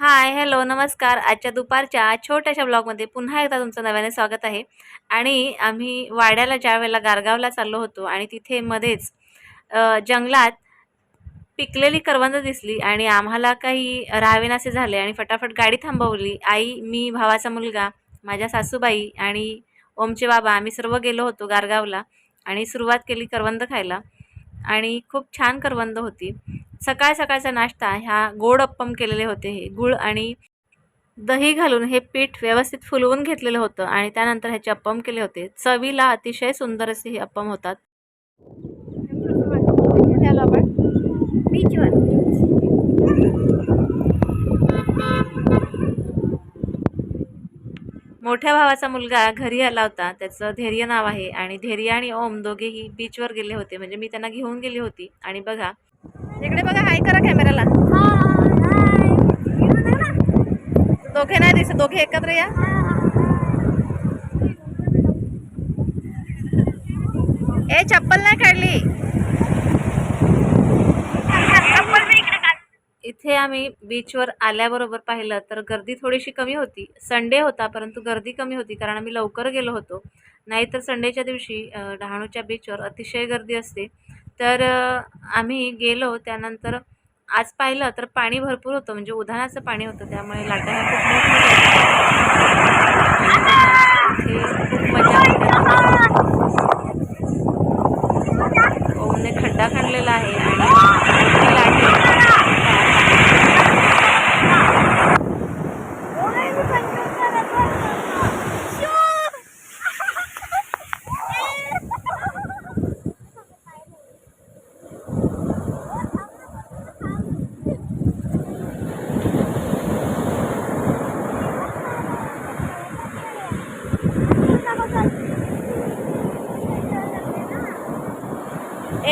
Hi hello नमस्कार. आजच्या दुपारच्या छोट्याशा ब्लॉगमध्ये पुन्हा एकदा तुमचं नव्याने स्वागत आहे. आणि आम्ही वाड्याला ज्या वेळेला गारगावला चाललो होतो आणि तिथे मध्येच जंगलात पिकलेली करवंद दिसली आणि आम्हाला काही राहावेनासे झाले आणि फटाफट गाडी थांबवली. आई मी भावाचा मुलगा माझ्या सासूबाई आणि ओमचे बाबा आम्ही सर्व गेलो होतो गारगावला आणि सुरुवात केली करवंद खायला. आणि खूप छान करवंद होती. सकाळ सकाळचा नाश्ता ह्या गोड अप्पम केलेले होते. हे गुळ आणि दही घालून हे पीठ व्यवस्थित फुलवून घेतलेलं होतं आणि त्यानंतर ह्याचे अप्पम केले होते. चवीला अतिशय सुंदर असे हे अप्पम होतात. मोठ्या भावाचा मुलगा घरी आला होता. त्याचं धैर्य नाव आहे आणि धैर्य आणि ओम दोघेही बीचवर गेले होते. म्हणजे मी त्यांना घेऊन गेली होती. आणि बघा इकडे बघा हाय करा कॅमेराला दोघे नाही दिसत दोघे एकत्र या. ए चप्पल नाही काढली. इथे आम्ही बीचवर आल्याबरोबर पाहिलं तर गर्दी थोडीशी कमी होती. संडे होता परंतु गर्दी कमी होती कारण आम्ही लवकर गेलो होतो. नाहीतर संडेच्या दिवशी डहाणूच्या बीचवर अतिशय गर्दी असते. तर आम्ही गेलो. त्यानंतर आज पाहिलं तर पाणी भरपूर होतं. म्हणजे उधाणाचं पाणी होतं. त्यामुळे लाटा ह्या खूप मजा होत्या. आणि इथे खूप मजा येते. ओमने खड्डा खणलेला आहे आणि मोठी लाट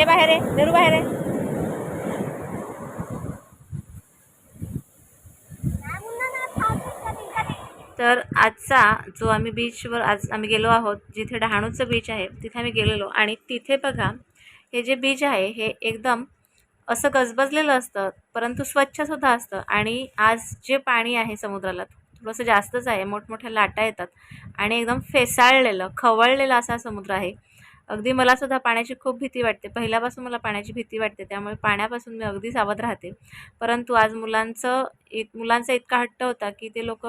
ए बाहेर आहे देरू बाहेर आहे तर आजचा जो आम्ही बीचवर आज आम्ही गेलो आहोत जिथे डहाणूचं बीच आहे तिथे आम्ही गेलेलो. आणि तिथे बघा हे जे बीच आहे हे एकदम असं गजबजलेलं असतं परंतु स्वच्छसुद्धा असतं. आणि आज जे पाणी आहे समुद्राला थोडंसं जास्तच आहे मोठमोठ्या लाटा येतात. आणि एकदम फेसाळलेलं खवळलेलं असा समुद्र आहे. अगदी मलासुद्धा पाण्याची खूप भीती वाटते. पहिल्यापासून मला पाण्याची भीती वाटते त्यामुळे पाण्यापासून मी अगदी सावध राहते. परंतु आज मुलांचं इत मुलांचा इतका हट्ट होता की ते लोक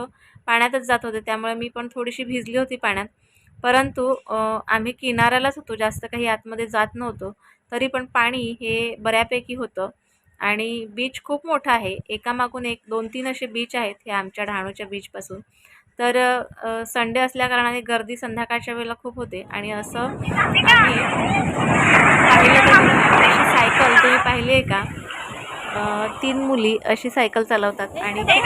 पाण्यातच जात होते त्यामुळे मी पण थोडीशी भिजली होती पाण्यात. परंतु आम्ही किनाऱ्यालाच होतो जास्त काही आतमध्ये जात नव्हतो तरी पण पाणी हे बऱ्यापैकी होतं. आणि बीच खूप मोठा आहे. एकामागून एक दोन तीन असे बीच आहेत हे आमच्या डहाणूच्या बीचपासून तर संडे असल्याकारणाने गर्दी संध्याकाळच्या वेळेला खूप होते आणि असं अशी सायकल तुम्ही पाहिली आहे का? तीन मुली अशी सायकल चालवतात आणि खूप